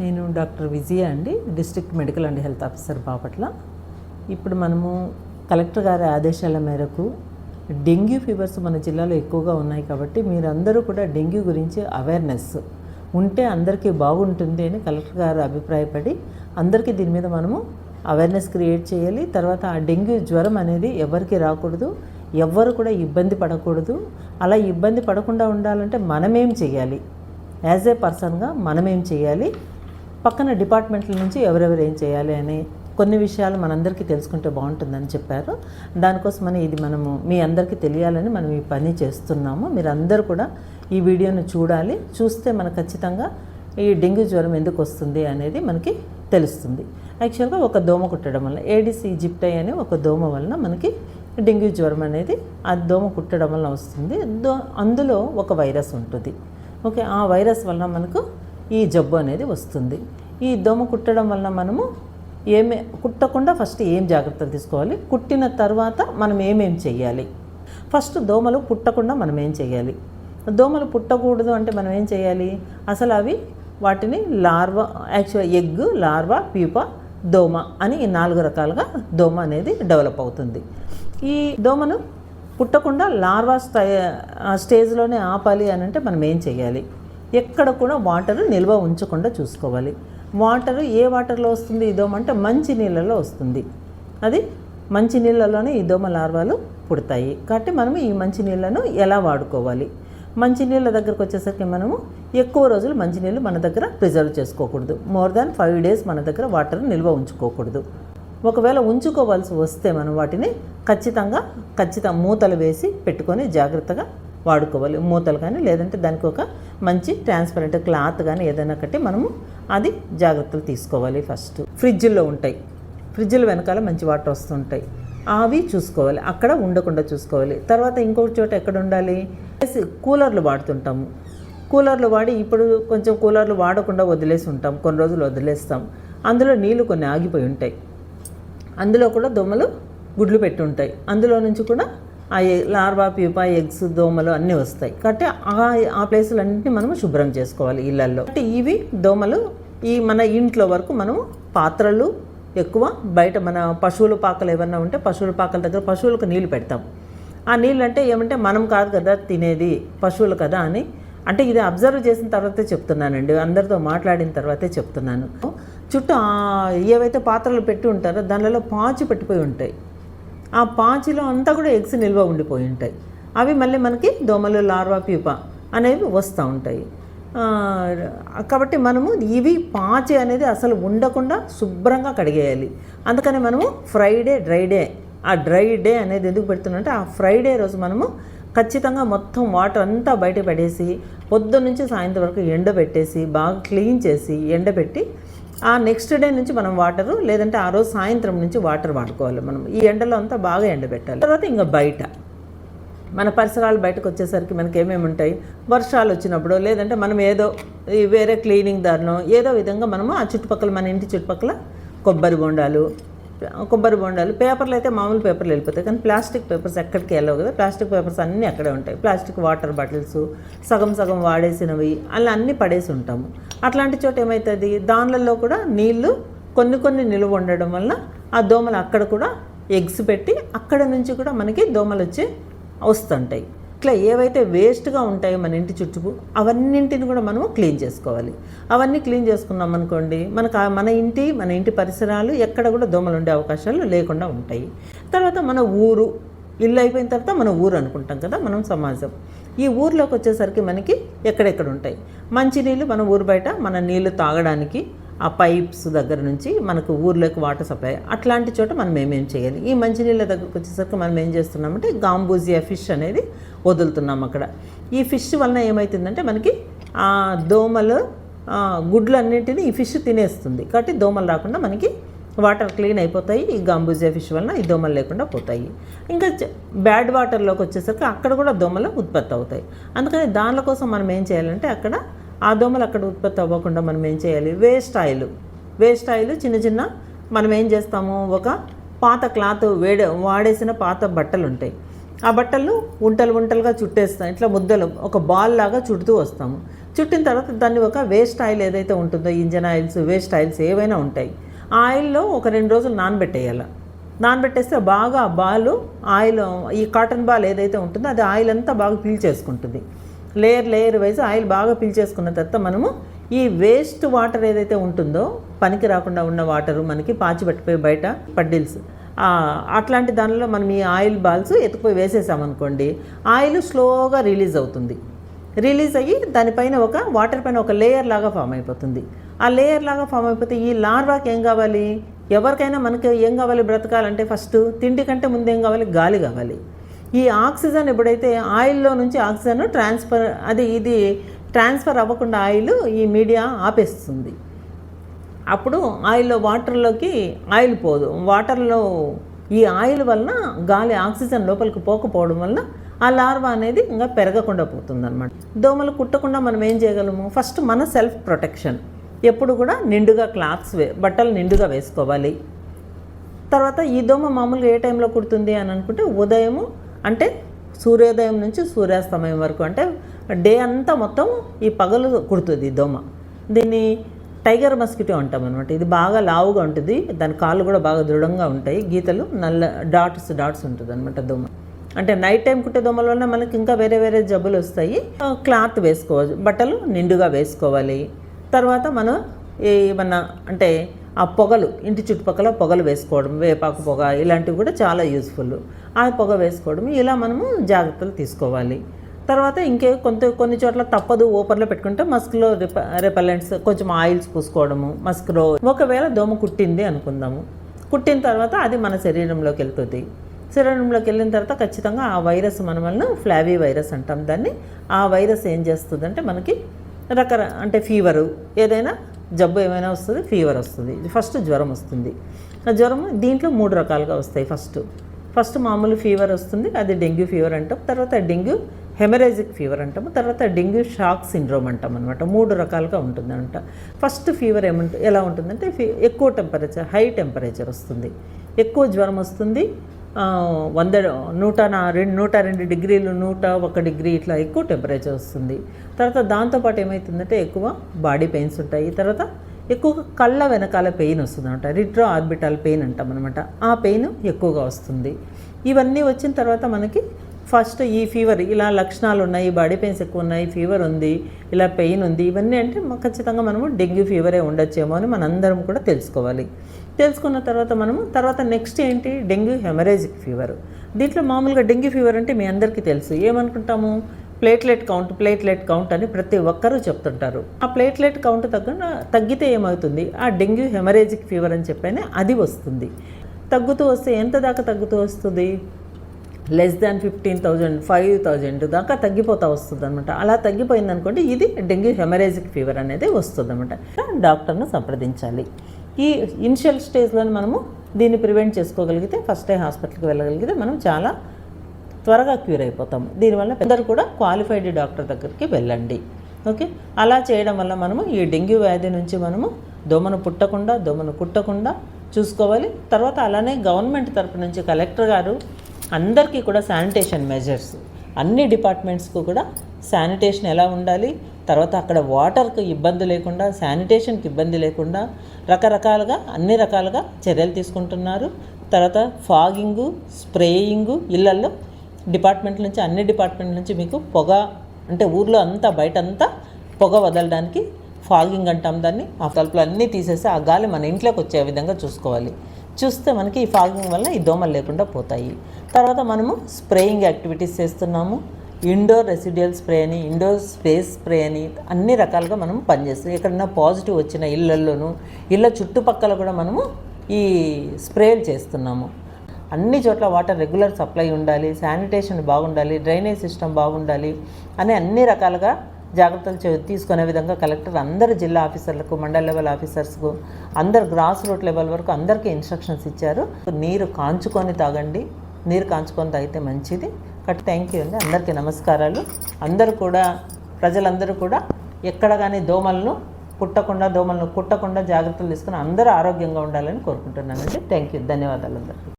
నేను డాక్టర్ విజయ అండి district medical and health officer Bapatla. ఇప్పుడు మనము కలెక్టర్ గారి ఆదేశాల మేరకు డెంగ్యూ ఫీవర్స్ మన జిల్లాలో ఎక్కువగా ఉన్నాయి కాబట్టి మీరందరూ కూడా డెంగ్యూ గురించి అవేర్నెస్ ఉంటే అందరికీ బాగుంటుంది అని కలెక్టర్ గారు అభిప్రాయపడి అందరికీ దీని మీద మనము అవేర్నెస్ క్రియేట్ చేయాలి. తర్వాత ఆ డెంగ్యూ జ్వరం అనేది ఎవరికి రాకూడదు ఎవ్వరు కూడా ఇబ్బంది పడకూడదు. అలా ఇబ్బంది పడకుండా ఉండాలంటే మనమేం చేయాలి? యాజ్ ఏ పర్సన్గా మనమేం చేయాలి? పక్కన డిపార్ట్మెంట్ల నుంచి ఎవరెవరు ఏం చేయాలి అని కొన్ని విషయాలు మనందరికీ తెలుసుకుంటే బాగుంటుందని చెప్పారు. దానికోసమని ఇది మనము మీ అందరికీ తెలియాలని మనం ఈ పని చేస్తున్నాము. మీరు కూడా ఈ వీడియోను చూడాలి. చూస్తే మనకు ఖచ్చితంగా ఈ డెంగ్యూ జ్వరం ఎందుకు వస్తుంది అనేది మనకి తెలుస్తుంది. యాక్చువల్గా ఒక దోమ కుట్టడం వల్ల ఏడిస్ ఈజిప్టై అనే ఒక దోమ వలన మనకి డెంగ్యూ జ్వరం అనేది ఆ దోమ కుట్టడం వల్ల వస్తుంది. దో అందులో ఒక వైరస్ ఉంటుంది. ఓకే ఆ వైరస్ వలన మనకు ఈ జబ్బు అనేది వస్తుంది. ఈ దోమ కుట్టడం వలన మనము ఏమే కుట్టకుండా ఫస్ట్ ఏం జాగ్రత్తలు తీసుకోవాలి? కుట్టిన తర్వాత మనం ఏమేం చేయాలి ఫస్ట్ దోమలు పుట్టకుండా మనం ఏం చేయాలి దోమలు పుట్టకూడదు అంటే మనం ఏం చేయాలి అసలు అవి వాటిని larva actual egg larva pupa దోమ అని ఈ నాలుగు రకాలుగా దోమ అనేది డెవలప్ అవుతుంది. ఈ దోమను పుట్టకుండా లార్వా స్టై స్టేజ్లోనే ఆపాలి అని అంటే మనం ఏం చేయాలి ఎక్కడ కూడా వాటర్ నిల్వ ఉంచకుండా చూసుకోవాలి. వాటర్ ఏ వాటర్లో వస్తుంది? ఈ అంటే మంచి నీళ్ళలో వస్తుంది. అది మంచి నీళ్ళలోనే ఈ దోమ లార్వాలు పుడతాయి. కాబట్టి మనము ఈ మంచి నీళ్ళను ఎలా వాడుకోవాలి? మంచినీళ్ళ దగ్గరకు వచ్చేసరికి మనము ఎక్కువ రోజులు మంచినీళ్ళు మన దగ్గర ప్రిజర్వ్ చేసుకోకూడదు. మోర్ దాన్ ఫైవ్ డేస్ మన దగ్గర వాటర్ నిల్వ ఉంచుకోకూడదు. ఒకవేళ ఉంచుకోవాల్సి వస్తే మనం వాటిని ఖచ్చితంగా ఖచ్చితంగా మూతలు వేసి పెట్టుకొని జాగ్రత్తగా వాడుకోవాలి. మూతలు కానీ లేదంటే దానికి ఒక మంచి ట్రాన్స్పరెంట్ క్లాత్ కానీ ఏదైనా కట్టి మనము అది జాగ్రత్తలు తీసుకోవాలి ఫస్ట్ ఫ్రిడ్జ్లో ఉంటాయి. ఫ్రిడ్జ్ల వెనకాల మంచి వాటర్ వస్తుంటాయి. అవి చూసుకోవాలి. అక్కడ ఉండకుండా చూసుకోవాలి. తర్వాత ఇంకొక చోట ఎక్కడ ఉండాలి? కూలర్లు వాడుతుంటాము. కూలర్లు వాడి ఇప్పుడు కొంచెం కూలర్లు వాడకుండా వదిలేసి ఉంటాం. కొన్ని రోజులు వదిలేస్తాం. అందులో నీళ్ళు కొన్ని ఆగిపోయి ఉంటాయి. అందులో కూడా దోమలు గుడ్లు పెట్టి ఉంటాయి. అందులో నుంచి కూడా ఆ లార్వా ప్యూపా ఎగ్స్ దోమలు అన్నీ వస్తాయి. కాబట్టి ఆ ఆ ప్లేసులన్నింటినీ మనము శుభ్రం చేసుకోవాలి ఇళ్ళల్లో అంటే ఇవి దోమలు ఈ మన ఇంట్లో వరకు మనము పాత్రలు ఎక్కువ బయట మన పశువుల పాకలు ఏమన్నా ఉంటే పశువుల పాకల దగ్గర పశువులకు నీళ్ళు పెడతాం. ఆ నీళ్ళు అంటే ఏమంటే మనం కాదు కదా తినేది పశువులు కదా అని. అంటే ఇది అబ్జర్వ్ చేసిన తర్వాతే చెప్తున్నానండి. అందరితో మాట్లాడిన తర్వాతే చెప్తున్నాను. చుట్టూ ఏవైతే పాత్రలు పెట్టి ఉంటారో దానిలో పాచి పెట్టిపోయి ఉంటాయి. ఆ పాచిలో అంతా కూడా ఎగ్స్ నిల్వ ఉండిపోయి ఉంటాయి. అవి మళ్ళీ మనకి దోమలు లార్వా ప్యూపా అనేవి వస్తూ ఉంటాయి. కాబట్టి మనము ఇవి పాచి అనేది అసలు ఉండకుండా శుభ్రంగా కడిగేయాలి. అందుకని మనము ఫ్రైడే డ్రై డే. ఆ డ్రై డే అనేది ఎందుకు పెడుతున్నంటే ఆ ఫ్రైడే రోజు మనము ఖచ్చితంగా మొత్తం వాటర్ అంతా బయట పడేసి పొద్దున్న నుంచి సాయంత్రం వరకు ఎండబెట్టేసి బాగా క్లీన్ చేసి ఎండబెట్టి ఆ నెక్స్ట్ డే నుంచి మనం వాటరు లేదంటే ఆ రోజు సాయంత్రం నుంచి వాటర్ వాడుకోవాలి మనం. ఈ ఎండలో అంతా బాగా ఎండబెట్టాలి తర్వాత ఇంకా బయట. మన పరిసరాలు బయటకు వచ్చేసరికి మనకి ఏమేమి ఉంటాయి? వర్షాలు వచ్చినప్పుడు లేదంటే మనం ఏదో వేరే క్లీనింగ్ దారినో ఏదో విధంగా మనము ఆ చుట్టుపక్కల మన ఇంటి చుట్టుపక్కల కొబ్బరి బొండాలు కొబ్బరి బొండాలు పేపర్లు అయితే మామూలు పేపర్లు వెళ్ళిపోతాయి. కానీ ప్లాస్టిక్ పేపర్స్ ఎక్కడికి వెళ్ళవు కదా. ప్లాస్టిక్ పేపర్స్ అన్నీ అక్కడే ఉంటాయి. ప్లాస్టిక్ వాటర్ బాటిల్స్ సగం సగం వాడేసినవి అలా అన్నీ పడేసి ఉంటాము. అట్లాంటి చోట ఏమవుతుంది దానిలలో కూడా నీళ్ళు కొన్ని కొన్ని నిలువ ఉండడం వల్ల ఆ దోమలు అక్కడ కూడా ఎగ్స్ పెట్టి అక్కడ నుంచి కూడా మనకి దోమలు వచ్చి వస్తుంటాయి. ఇట్లా ఏవైతే వేస్ట్గా ఉంటాయో మన ఇంటి చుట్టూ అవన్నింటిని కూడా మనము క్లీన్ చేసుకోవాలి. అవన్నీ క్లీన్ చేసుకున్నాం అనుకోండి మనకు మన ఇంటి మన ఇంటి పరిసరాలు ఎక్కడ కూడా దోమలు ఉండే అవకాశాలు లేకుండా ఉంటాయి. తర్వాత మన ఊరు ఇల్లు అయిపోయిన తర్వాత మన ఊరు అనుకుంటాం కదా మనం సమాజం. ఈ ఊర్లోకి వచ్చేసరికి మనకి ఎక్కడెక్కడ ఉంటాయి? మంచినీళ్ళు మన ఊరు బయట మన నీళ్ళు తాగడానికి ఆ పైప్స్ దగ్గర నుంచి మనకు ఊర్లోకి వాటర్ సప్లై అట్లాంటి చోట మనం ఏమేం చేయాలి? ఈ మంచినీళ్ళ దగ్గరకు వచ్చేసరికి మనం ఏం చేస్తున్నామంటే గాంబూజియా ఫిష్ అనేది వదులుతున్నాం అక్కడ. ఈ ఫిష్ వలన ఏమవుతుందంటే మనకి ఆ దోమలు గుడ్లు అన్నింటినీ ఈ ఫిష్ తినేస్తుంది. కాబట్టి దోమలు రాకుండా మనకి వాటర్ క్లీన్ అయిపోతాయి ఈ గాంబూజియా ఫిష్ వలన ఈ దోమలు లేకుండా పోతాయి. ఇంకా బ్యాడ్ వాటర్లోకి వచ్చేసరికి అక్కడ కూడా దోమలు ఉత్పత్తి అవుతాయి. అందుకని దానిల కోసం మనం ఏం చేయాలంటే అక్కడ ఆ దోమలు అక్కడ ఉత్పత్తి అవ్వకుండా మనం ఏం చేయాలి? వేస్ట్ ఆయిల్ వేస్ట్ ఆయిల్ చిన్న చిన్న మనం ఏం చేస్తాము? ఒక పాత క్లాత్ వేడే వాడేసిన పాత బట్టలు ఉంటాయి ఆ బట్టలు ఉంటలు ఉంటలుగా చుట్టేస్తాం ఇట్లా ముద్దలు ఒక బాల్ లాగా చుడుతూ వస్తాము. చుట్టిన తర్వాత దాన్ని ఒక వేస్ట్ ఆయిల్ ఏదైతే ఉంటుందో ఇంజన్ ఆయిల్స్ వేస్ట్ ఆయిల్స్ ఏవైనా ఉంటాయి. ఆయిల్లో ఒక రెండు రోజులు నానబెట్టేయాలి. నానబెట్టేస్తే బాగా ఆ ఆయిల్ ఈ కాటన్ బాల్ ఏదైతే ఉంటుందో అది ఆయిల్ అంతా బాగా పీల్ చేసుకుంటుంది. లేయర్ లేయర్ వైజ్ ఆయిల్ బాగా పీల్ చేసుకున్న తర్వాత మనము ఈ వేస్ట్ వాటర్ ఏదైతే ఉంటుందో పనికి రాకుండా ఉన్న వాటరు మనకి పాచి పట్టిపోయి బయట పడ్డిల్స్ అట్లాంటి దానిలో మనం ఈ ఆయిల్ బాల్స్ ఎత్తుకుపోయి వేసేసామనుకోండి ఆయిల్ స్లోగా రిలీజ్ అవుతుంది. రిలీజ్ అయ్యి దానిపైన ఒక వాటర్ పైన ఒక లేయర్ లాగా ఫామ్ అయిపోతుంది. ఆ లేయర్ లాగా ఫామ్ అయిపోతే ఈ లార్వాకి ఏం కావాలి? ఎవరికైనా మనకి ఏం కావాలి బ్రతకాలంటే ఫస్ట్ తిండి కంటే ముందు ఏం కావాలి? గాలి కావాలి. ఈ ఆక్సిజన్ ఎప్పుడైతే ఆయిల్లో నుంచి ఆక్సిజన్ ట్రాన్స్ఫర్ అది ఇది ట్రాన్స్ఫర్ అవ్వకుండా ఆయిల్ ఈ మీడియా ఆపేస్తుంది. అప్పుడు ఆయిల్లో వాటర్లోకి ఆయిల్ పోదు. వాటర్లో ఈ ఆయిల్ వలన గాలి ఆక్సిజన్ లోపలికి పోకపోవడం వలన ఆ లార్వా అనేది ఇంకా పెరగకుండా పోతుందన్నమాట. దోమలు కుట్టకుండా మనం ఏం చేయగలము? ఫస్ట్ మన సెల్ఫ్ ప్రొటెక్షన్ ఎప్పుడు కూడా నిండుగా క్లాత్స్ వే బట్టలు నిండుగా వేసుకోవాలి. తర్వాత ఈ దోమ మామూలుగా ఏ టైంలో కుడుతుంది అని అనుకుంటే ఉదయము అంటే సూర్యోదయం నుంచి సూర్యాస్తమయం వరకు అంటే డే అంతా మొత్తం ఈ పగలు కుడుతుంది ఈ దోమ. దీన్ని టైగర్ మస్కిటో అంటాం అనమాట ఇది బాగా లావుగా ఉంటుంది. దాని కాళ్ళు కూడా బాగా దృఢంగా ఉంటాయి. గీతలు నల్ల డాట్స్ డాట్స్ ఉంటుంది అనమాట దోమ. అంటే నైట్ టైం కుట్టే దోమల వల్ల మనకి ఇంకా వేరే వేరే జబ్బులు వస్తాయి. క్లాత్ వేసుకోవాలి. బట్టలు నిండుగా వేసుకోవాలి. తర్వాత మనం ఏమన్నా అంటే ఆ పొగలు ఇంటి చుట్టుపక్కల పొగలు వేసుకోవడం వేపాకు పొగ ఇలాంటివి కూడా చాలా యూస్ఫుల్. ఆ పొగ వేసుకోవడం ఇలా మనము జాగ్రత్తలు తీసుకోవాలి. తర్వాత ఇంకే కొంత కొన్ని చోట్ల తప్పదు ఓపెన్లో పెట్టుకుంటే మస్క్లో రిప రిపెలెంట్స్ కొంచెం ఆయిల్స్ పూసుకోవడము మస్క్లో. ఒకవేళ దోమ కుట్టింది అనుకుందాము. కుట్టిన తర్వాత అది మన శరీరంలోకి వెళ్తుంది. శరీరంలోకి వెళ్ళిన తర్వాత ఖచ్చితంగా ఆ వైరస్ మన వలన ఫ్లావీ వైరస్ అంటాం దాన్ని. ఆ వైరస్ ఏం చేస్తుందంటే మనకి రకర అంటే ఫీవరు ఏదైనా జబ్బు ఏమైనా వస్తుంది ఫీవర్ వస్తుంది. ఫస్ట్ జ్వరం వస్తుంది. ఆ జ్వరం దీంట్లో మూడు రకాలుగా వస్తాయి ఫస్ట్ ఫస్ట్ మామూలు ఫీవర్ వస్తుంది అది డెంగ్యూ ఫీవర్ అంటాం. తర్వాత డెంగ్యూ హెమరేజిక్ ఫీవర్ అంటాము తర్వాత డెంగ్యూ షాక్ సిండ్రోమ్ అంటాం అనమాట మూడు రకాలుగా ఉంటుందంట ఫస్ట్ ఫీవర్ ఏమంట ఎలా ఉంటుందంటే ఫీ ఎక్కువ టెంపరేచర్ హై టెంపరేచర్ వస్తుంది. ఎక్కువ జ్వరం వస్తుంది వంద నూట నా రెండు నూట రెండు డిగ్రీలు నూట ఒక డిగ్రీ ఇట్లా ఎక్కువ టెంపరేచర్ వస్తుంది. తర్వాత దాంతోపాటు ఏమవుతుందంటే ఎక్కువ బాడీ పెయిన్స్ ఉంటాయి. తర్వాత ఎక్కువగా కళ్ళ వెనకాల పెయిన్ వస్తుంది అనమాట రిట్రో ఆర్బిటల్ పెయిన్ అంటాం అనమాట ఆ పెయిన్ ఎక్కువగా వస్తుంది. ఇవన్నీ వచ్చిన తర్వాత మనకి ఫస్ట్ ఈ ఫీవర్ ఇలా లక్షణాలు ఉన్నాయి బాడీ పెయిన్స్ ఎక్కువ ఉన్నాయి ఫీవర్ ఉంది ఇలా పెయిన్ ఉంది. ఇవన్నీ అంటే ఖచ్చితంగా మనము డెంగ్యూ ఫీవరే ఉండొచ్చేమో అని మనందరం కూడా తెలుసుకోవాలి. తెలుసుకున్న తర్వాత మనము తర్వాత నెక్స్ట్ ఏంటి? డెంగ్యూ హెమరేజిక్ ఫీవర్ దీంట్లో మామూలుగా డెంగ్యూ ఫీవర్ అంటే మీ అందరికీ తెలుసు. ఏమనుకుంటాము? ప్లేట్లెట్ కౌంట్ ప్లేట్లెట్ కౌంట్ అని ప్రతి ఒక్కరూ చెప్తుంటారు. ఆ ప్లేట్లెట్ కౌంట్ తగ్గ తగ్గితే ఏమవుతుంది? ఆ డెంగ్యూ హెమరేజిక్ ఫీవర్ అని చెప్పానే అది వస్తుంది. తగ్గుతూ వస్తే ఎంత దాకా తగ్గుతూ వస్తుంది? Less than fifteen thousand five thousand దాకా తగ్గిపోతా వస్తుంది అనమాట అలా తగ్గిపోయిందనుకోండి ఇది డెంగ్యూ హెమరేజిక్ ఫీవర్ అనేది వస్తుంది అనమాట డాక్టర్ను సంప్రదించాలి. ఈ ఇనిషియల్ స్టేజ్లో మనము దీన్ని ప్రివెంట్ చేసుకోగలిగితే ఫస్ట్ డే హాస్పిటల్కి వెళ్ళగలిగితే మనం చాలా త్వరగా క్యూర్ అయిపోతాము దీనివల్ల అందరూ కూడా క్వాలిఫైడ్ డాక్టర్ దగ్గరికి వెళ్ళండి. ఓకే? అలా చేయడం వల్ల మనము ఈ డెంగ్యూ వ్యాధి నుంచి మనము దోమను పుట్టకుండా దోమను కుట్టకుండా చూసుకోవాలి. తర్వాత అలానే గవర్నమెంట్ తరపు నుంచి కలెక్టర్ గారు అందరికీ కూడా శానిటేషన్ మెజర్స్ అన్ని డిపార్ట్మెంట్స్కు కూడా శానిటేషన్ ఎలా ఉండాలి తర్వాత అక్కడ వాటర్కి ఇబ్బంది లేకుండా శానిటేషన్కి ఇబ్బంది లేకుండా రకరకాలుగా అన్ని రకాలుగా చర్యలు తీసుకుంటున్నారు. తర్వాత ఫాగింగు స్ప్రేయింగు ఇళ్ళల్లో డిపార్ట్మెంట్ నుంచి అన్ని డిపార్ట్మెంట్ నుంచి మీకు పొగ అంటే ఊర్లో అంతా బయట అంతా పొగ వదలడానికి ఫాగింగ్ అంటాం దాన్ని. ఆ తలుపులు అన్నీ తీసేసి ఆ గాలి మన ఇంట్లోకి వచ్చే విధంగా చూసుకోవాలి. చూస్తే మనకి ఈ ఫాగింగ్ వల్ల ఈ దోమలు లేకుండా పోతాయి. తర్వాత మనము స్ప్రేయింగ్ యాక్టివిటీస్ చేస్తున్నాము. ఇండోర్ రెసిడియల్ స్ప్రే అని ఇండోర్ స్పేస్ స్ప్రే అని అన్ని రకాలుగా మనం పనిచేస్తాం. ఎక్కడైనా పాజిటివ్ వచ్చిన ఇళ్ళల్లోనూ ఇళ్ళ చుట్టుపక్కల కూడా మనము ఈ స్ప్రేలు చేస్తున్నాము. అన్ని చోట్ల వాటర్ రెగ్యులర్ సప్లై ఉండాలి శానిటేషన్ బాగుండాలి డ్రైనేజ్ సిస్టమ్ బాగుండాలి అని అన్ని రకాలుగా జాగ్రత్తలు తీసుకునే విధంగా కలెక్టర్ అందరు జిల్లా ఆఫీసర్లకు మండల లెవెల్ ఆఫీసర్స్కు అందరు గ్రాస్ రూట్ లెవెల్ వరకు అందరికీ ఇన్స్ట్రక్షన్స్ ఇచ్చారు. నీరు కాంచుకొని తాగండి. నీరు కాంచుకొని తాగితే మంచిది. కట్ థ్యాంక్ యూ అండి. అందరికీ నమస్కారాలు. అందరూ కూడా ప్రజలందరూ కూడా ఎక్కడ కానీ దోమలను పుట్టకుండా దోమలను కుట్టకుండా జాగ్రత్తలు తీసుకుని అందరూ ఆరోగ్యంగా ఉండాలని కోరుకుంటున్నానండి. థ్యాంక్ యూ ధన్యవాదాలు అందరికీ.